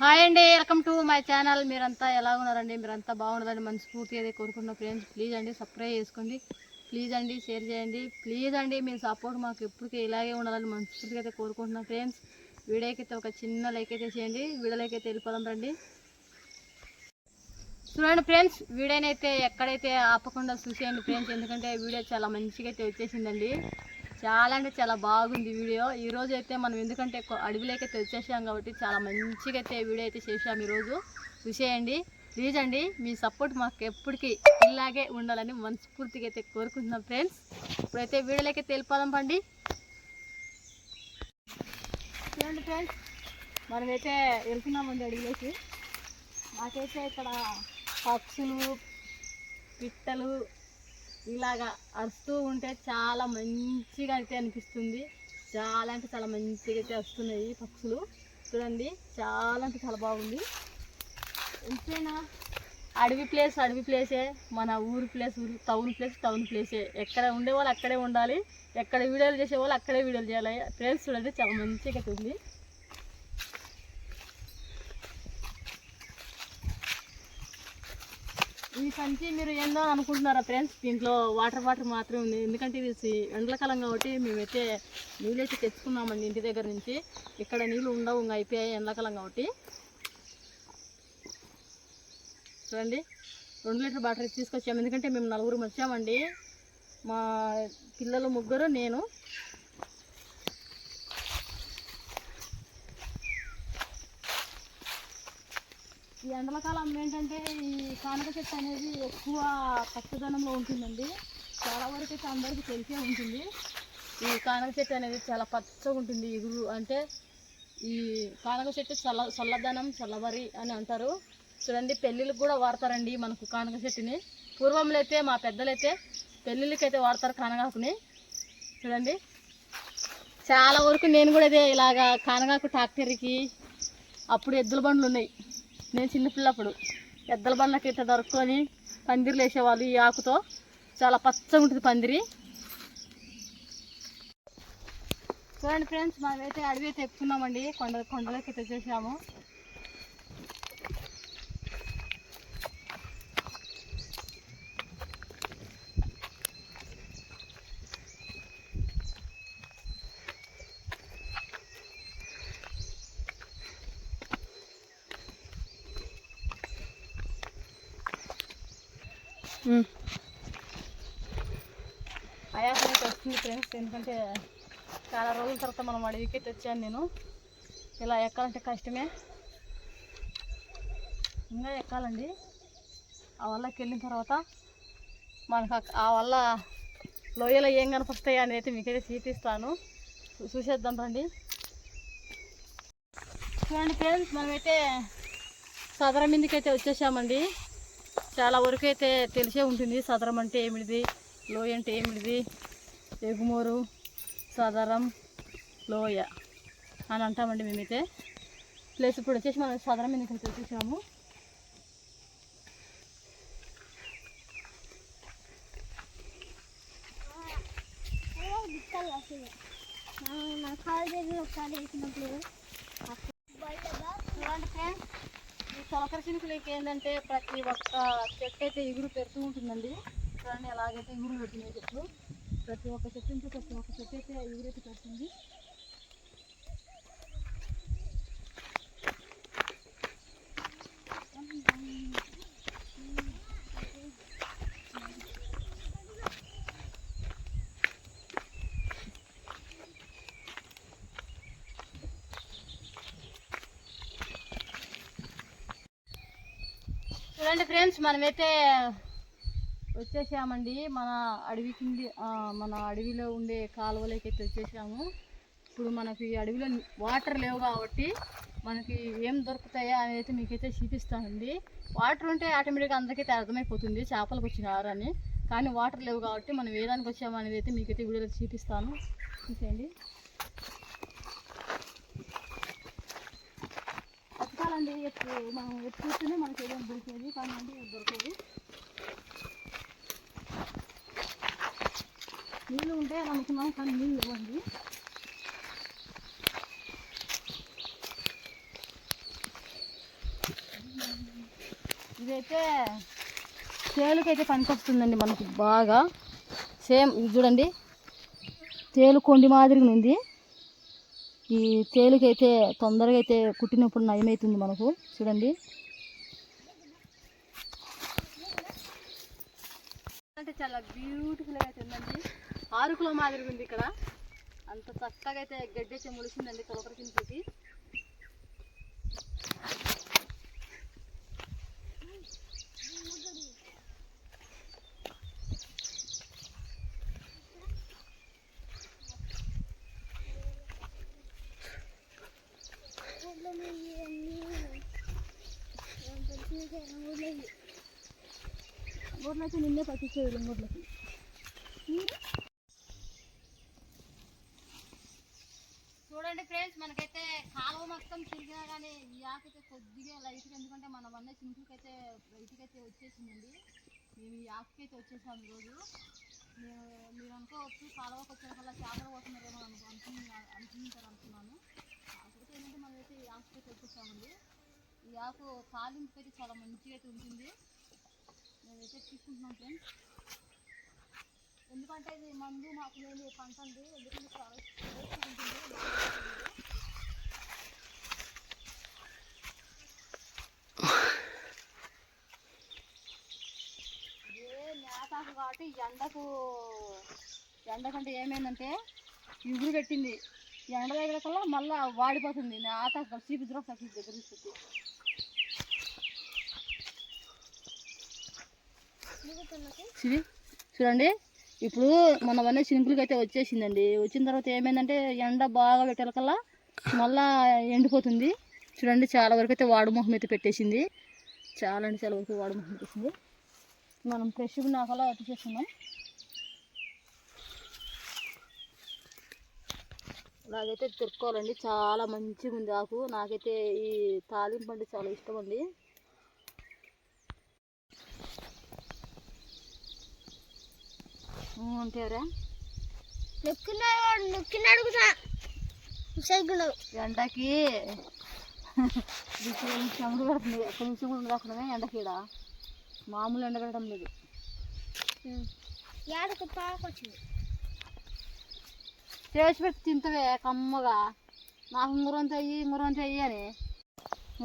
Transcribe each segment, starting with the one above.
Hi అండి welcome to my channel. మీరంతా ఎలా ఉన్నారండి? మీరంతా బాగుండదండి మనస్ఫూర్తి అయితే కోరుకుంటున్న ఫ్రెండ్స్ ప్లీజ్ అండి సబ్స్క్రైబ్ చేసుకోండి. ప్లీజ్ అండి షేర్ చేయండి. ప్లీజ్ అండి మీ సపోర్ట్ మాకు ఎప్పటికీ ఇలాగే ఉండాలని మనస్ఫూర్తిగా అయితే కోరుకుంటున్నాం ఫ్రెండ్స్ వీడియోకైతే ఒక చిన్న లైక్ అయితే చేయండి. వీడియోలోకి వెళ్ళిపోదాం రండి. చూడండి ఫ్రెండ్స్ వీడియోనైతే ఎక్కడైతే ఆపకుండా చూసేయండి ఫ్రెండ్స్ ఎందుకంటే వీడియో చాలా మంచిగా అయితే వచ్చేసిందండి. చాలా అంటే చాలా బాగుంది వీడియో. ఈరోజు అయితే మనం ఎందుకంటే అడవిలోకైతే అడవిలోకి వచ్చేసాం కాబట్టి చాలా మంచిగా అయితే వీడియో అయితే చేసాం ఈరోజు. చూసేయండి. ప్లీజ్ అండి మీ సపోర్ట్ మాకు ఎప్పటికీ ఇలాగే ఉండాలని మనస్ఫూర్తిగా అయితే కోరుకుంటున్నాం ఫ్రెండ్స్. ఇప్పుడైతే వీడియోలోకి తెలిపాదాం పండి. చూడండి ఫ్రెండ్స్ మనమైతే వెళ్తున్నామండి అడవిలోకి. మాకైతే ఇక్కడ పక్షులు పిట్టలు ఇలాగా అరుస్తూ ఉంటే చాలా మంచిగా అయితే అనిపిస్తుంది. చాలా అంటే చాలా మంచిగా అయితే వస్తున్నాయి పక్షులు. చూడండి చాలా అంటే చాలా బాగుంది. ఎంతైనా అడవి ప్లేస్ అడవి ప్లేసే. మన ఊరి ప్లేస్ ఊరు టౌన్ ప్లేస్ టౌన్ ప్లేసే. ఎక్కడ ఉండేవాళ్ళు అక్కడే ఉండాలి. ఎక్కడ వీడియోలు చేసేవాళ్ళు అక్కడే వీడియోలు చేయాలి. ఫ్రెండ్స్ చూడండి చాలా మంచిగా అయితే ఉంది. ఈ సంచి మీరు ఏందో అనుకుంటున్నారా ఫ్రెండ్స్ దీంట్లో వాటర్ వాటర్ మాత్రమే ఉంది. ఎందుకంటే ఇది ఎండలకాలం కాబట్టి మేమైతే నీళ్ళు తెచ్చుకున్నామండి ఇంటి దగ్గర నుంచి. ఇక్కడ నీళ్ళు ఉండవు ఇంకా అయిపోయాయి ఎండలకాలం కాబట్టి. చూడండి రెండు లీటర్ వాటర్ తీసుకొచ్చాము. ఎందుకంటే మేము నలుగురు వచ్చామండి. మా పిల్లలు ముగ్గురు నేను. ఈ ఎండలకాలం ఏంటంటే ఈ కానక చెట్టు అనేది ఎక్కువ పచ్చదనంలో ఉంటుందండి. చాలా వరకు అయితే అందరికీ తెలిసే ఉంటుంది. ఈ కానక చెట్టు అనేది చాలా పచ్చగా ఉంటుంది. ఎగురు అంటే ఈ కానక చెట్టు చల్ల చల్లదనం చల్లవరి అని అంటారు. చూడండి పెళ్ళిళ్ళకి కూడా వాడతారండి మనకు కానక చెట్టుని. పూర్వంలో అయితే మా పెద్దలైతే పెళ్ళిళ్ళకి అయితే వాడతారు కానగాకుని చూడండి. చాలా వరకు నేను కూడా ఇదే ఇలాగా కానగాకు ట్రాక్టర్కి అప్పుడు ఎద్దుల బండ్లు ఉన్నాయి. నేను చిన్నపిల్లప్పుడు ఎద్దల బండకి ఇట్లా దొరుకుని పందిర్లు వేసేవాళ్ళు ఈ ఆకుతో. చాలా పచ్చగా ఉంటుంది పందిరి. చూడండి ఫ్రెండ్స్ మనమైతే అడవి అయితే ఎక్కుతున్నామండి కొండ కొండలకి అయితే చేసాము. ఆయాసం అయితే వస్తుంది ఫ్రెండ్స్. ఎందుకంటే చాలా రోజుల తర్వాత మనం అడవికి వచ్చాను నేను. ఇలా ఎక్కాలంటే కష్టమే. ఇంకా ఎక్కాలండి. ఆ వల్లకి వెళ్ళిన తర్వాత మనకు ఆ- వల్ల లోయలో ఏం కనిపిస్తాయి అని అయితే మీకైతే చూపిస్తాను. చూసేద్దాం రండి. చూడండి ఫ్రెండ్స్ మనమైతే సదరం మీదకైతే వచ్చేసామండి. చాలా వరకు అయితే తెలిసే ఉంటుంది. సదరం అంటే ఏమిటిది? లోయ అంటే ఏమిటిది? ఎగుమూరు సదరం లోయ అని అంటామండి మేమైతే. ప్లేస్ ఇప్పుడు వచ్చేసి మనం సదరం మీదకి అయితే వచ్చేసాము చూడండి ఫ్రెండ్స్ ఈ తొలకర చినుకులకి ఏంటంటే ప్రతి ఒక్క చెట్టు అయితే ఎగురు పెడుతూ ఉంటుందండి. చూడండి ఎలాగైతే ఎగురు పెట్టినాయి చెట్లు ప్రతి ఒక్క చెట్టు నుంచి ప్రతి ఒక్క చెట్టు అయితే ఎగురైతే పెడుతుంది. చూడండి ఫ్రెండ్స్ మనమైతే వచ్చేసామండి. మన అడవి కింది మన అడవిలో ఉండే కాలువలోకి అయితే వచ్చేసాము. ఇప్పుడు మనకి అడవిలో వాటర్ లేవు కాబట్టి మనకి ఏం దొరుకుతాయో అనేది అయితే మీకైతే చూపిస్తానండి. వాటర్ ఉంటే ఆటోమేటిక్గా అందరికైతే అర్థమైపోతుంది చేపలకు వచ్చిన ఆరని కానీ వాటర్ లేవు కాబట్టి మనం వేదానికి వచ్చామనేది అనేది అయితే మీకైతే వీడియోలో చూపిస్తాను. చూసేయండి. అండి ఎప్పుడు మనం ఎప్పుడు చూస్తేనే మనకి ఏదైనా దొరికేది కానీ అండి దొరకదు. నీళ్ళు ఉంటే అనుకున్నాం కానీ నీళ్ళు ఇవ్వండి. ఇదైతే తేలుకైతే పనికొస్తుందండి మనకి బాగా. సేమ్ ఇది చూడండి. తేలు కొండి మాదిరిగా ఉంది. ఈ తేలికైతే తొందరగా అయితే కుట్టినప్పుడు నయమవుతుంది మనకు. చూడండి. అంటే చాలా బ్యూటిఫుల్గా అయితే ఉందండి ఆరుకులో మాదిరిగా ఉంది ఇక్కడ. అంత చక్కగా అయితే గడ్డి అయితే ములిసిందండి తొలకర కిందకి. ఊర్లోకి నిన్నే పట్టించేది ఊర్లోకి చూడండి ఫ్రెండ్స్ మనకైతే కాలువ మొత్తం తిరిగినా కానీ ఈ ఆకైతే కొద్దిగా లైట్గా ఎందుకంటే మన వల్ల చింపుకైతే బయటికి అయితే వచ్చేసిందండి. మేము ఈ ఆకుకైతే వచ్చేసాం ఈరోజు. మేము మీరు అనుకోవచ్చు కాలువకి వచ్చిన వల్ల చేపలు పోతున్నారేమో అను అనుకుని అనుకుంటారు అనుకున్నాను. కాకపోతే ఏంటంటే మనమైతే ఈ ఆకుకైతే వచ్చేసామండి. ఈ ఆకు తాలింపు అయితే చాలా మంచిగా అయితే ఉంటుంది. తెచ్చుకుంటున్నాం ఫ్రెండ్స్ ఎందుకంటే ఇది మందు మాకు లేని పంట అండి ఎందుకంటే చాలా కాబట్టి ఎండకు ఎండకంటే ఏమైందంటే ఇగురు పెట్టింది. ఎండ దగ్గర కల్లా మళ్ళీ వాడిపోతుంది. నేతాకు చీపు ద్రోస దగ్గర ఇస్తుంది చూడండి. ఇప్పుడు మన అన్నీ చినుకులకి అయితే వచ్చేసిందండి. వచ్చిన తర్వాత ఏమైందంటే ఎండ బాగా పెట్టాలకల్లా మళ్ళా ఎండిపోతుంది. చూడండి చాలా వరకు అయితే వాడు మొహం అయితే పెట్టేసింది. చాలా అంటే చాలా వరకు వాడు మొహం పెట్టేసింది. మనం ఫ్రెష్గా నాకలా వచ్చేస్తున్నాం నాకైతే తిరుక్కోవాలండి చాలా మంచిగా ఉంది ఆకు. నాకైతే ఈ తాలింపు అంటే చాలా ఇష్టం అండి. సైకిల్ ఎండకి చెమడు పడుతుంది. కొంచెం కూడా రాకడమే ఎండకి ఈడ. మామూలు ఎండ పెట్టడం లేదు. ఏడకు పాకొచ్చింది చేసి పెట్టి తింటవే కమ్మగా. నాకు మురంత అయ్యి మురంత అయ్యి అని.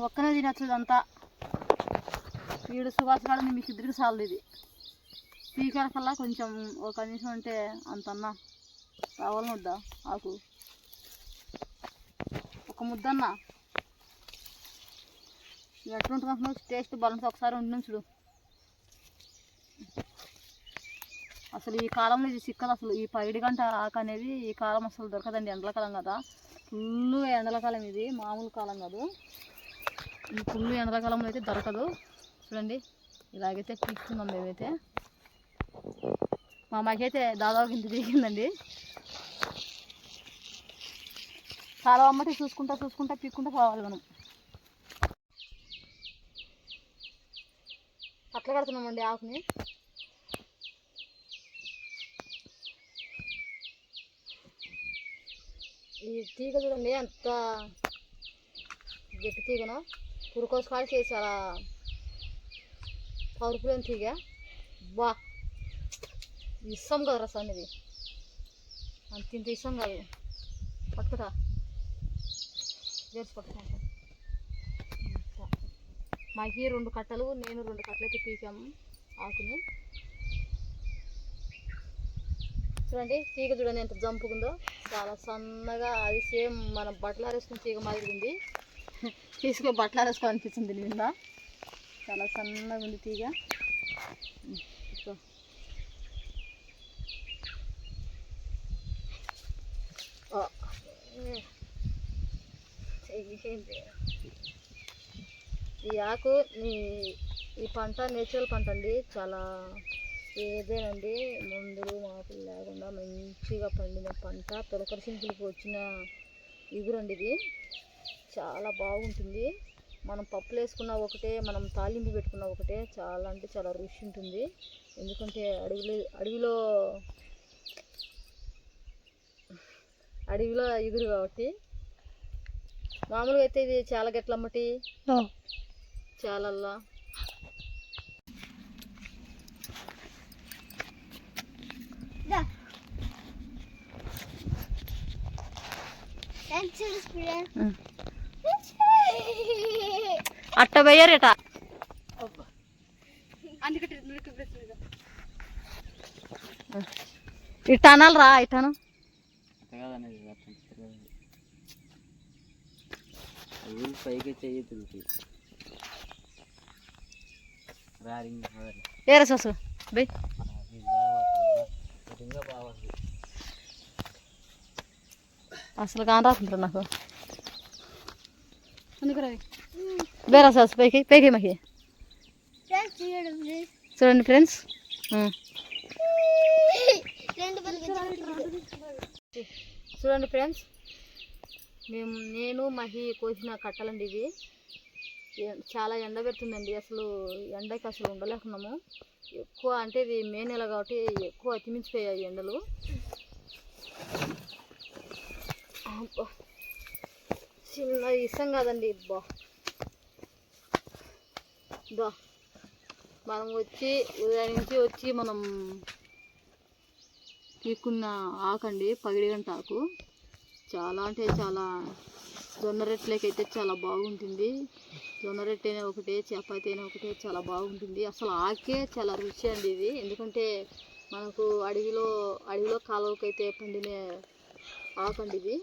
ఒక్కనే తినచ్చు అంతా వీడు సువాస కాడ మీకు ఇద్దరికి చాలదు ఇది. స్పీకర్ కల్లా కొంచెం ఒక నిమిషం అంటే అంత అన్న కావాలని వద్దా ఆకు ఒక ముద్దన్న. ఎట్లుంటుంది టేస్ట్ బాగుంటుంది. ఒకసారి ఉంటుంది చూడు. అసలు ఈ కాలంలో ఇది చిక్కదు అసలు. ఈ పైడి గంట ఆకు అనేది ఈ కాలం అసలు దొరకదండి. ఎండలకాలం కదా. ఫుల్ ఎండలకాలం ఇది. మామూలు కాలం కాదు. ఈ ఫుల్ ఎండలకాలంలో అయితే దొరకదు. చూడండి. ఇలాగైతే పీక్తున్నాం మేమైతే మా అమ్మాయికైతే దాదాపు ఇంత దిగిందండి చాలా అమ్మటే చూసుకుంటా చూసుకుంటా పీక్కుంటా పోవాలి మనం. అట్లా కడుతున్నామండి ఆకుని. ఈ తీగ చూడండి ఎంత గట్టి తీగను. పురుకోసకాడ చేసి చాలా పవర్ఫుల్ తీగ. బా. ఇస్తాం కదా రసం ఇది? అంత ఇంత ఇస్తాం కాదు. పట్టుకురా చేసి పట్టుకుంటా. మాకి రెండు కట్టలు నేను రెండు కట్టలైతే పీకాము ఆకుని. చూడండి తీగ చూడండి ఎంత జంపుకుందో చాలా సన్నగా అది సేమ్ మనం బట్టలు ఆరేసుకుని తీగ మాదిరి ఉంది. తీసుకుని బట్టలు ఆరేసుకో అనిపించింది దీని చాలా సన్నగా ఉంది తీగ ఈ ఆకు ఈ ఈ పంట నేచురల్ పంట అండి చాలా ఏదేనండి? మందులు మాకులు లేకుండా మంచిగా పండిన పంట తొలకరి సింపుల్కి వచ్చిన ఇగురండి ఇది. చాలా బాగుంటుంది. మనం పప్పులు వేసుకున్న ఒకటే మనం తాలింపు పెట్టుకున్న ఒకటే చాలా అంటే చాలా రుచి ఉంటుంది. ఎందుకంటే అడవిలో అడవిలో అడవిలో ఎదురు కాబట్టి. మామూలుగా అయితే ఇది చాలా గట్ల అమ్మటి చాలల్లా. అట్ట వేయరట. ఇటానాలు రా ఇటాను అనాలి రా ఇట్టను ఊరు పైకి చెయ్యి తిరుగుతుంది రారింగ్ ఏరా సోసు బై. అసలు కాని రాకుంటారు నాకు? బేరా సాస్ పైకి పైకి మహి. ఫ్రెండ్స్ చూడండి ఫ్రెండ్స్. రెండు చూడండి ఫ్రెండ్స్. మేము నేను మహి కోసిన కట్టలండి ఇవి. చాలా ఎండ పెడుతుందండి. అసలు ఎండకి అసలు ఉండలేకున్నాము. ఎక్కువ అంటే ఇది మే నెల కాబట్టి ఎక్కువ అతిమించిపోయాయి ఎండలు. చిన్న ఇష్టం కాదండి. బా. బా. మనం వచ్చి ఉదయం నుంచి వచ్చి మనం పీక్కున్న ఆకండి పగిడి గంట ఆకు చాలా అంటే చాలా. జొన్న రొట్టెలకైతే చాలా బాగుంటుంది. జొన్న రొట్టె అయినా ఒకటే చపాతి అయినా ఒకటే చాలా బాగుంటుంది. అసలు ఆకే చాలా రుచి అండి ఇది. ఎందుకంటే మనకు అడవిలో అడవిలో కాలువకైతే పండిన ఆకండి ఇది.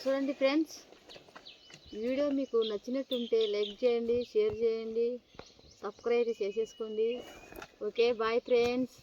చూడండి ఫ్రెండ్స్ వీడియో మీకు నచ్చినట్టుంటే లైక్ చేయండి షేర్ చేయండి సబ్స్క్రైబ్ చేసేసుకోండి. Okay bye friends.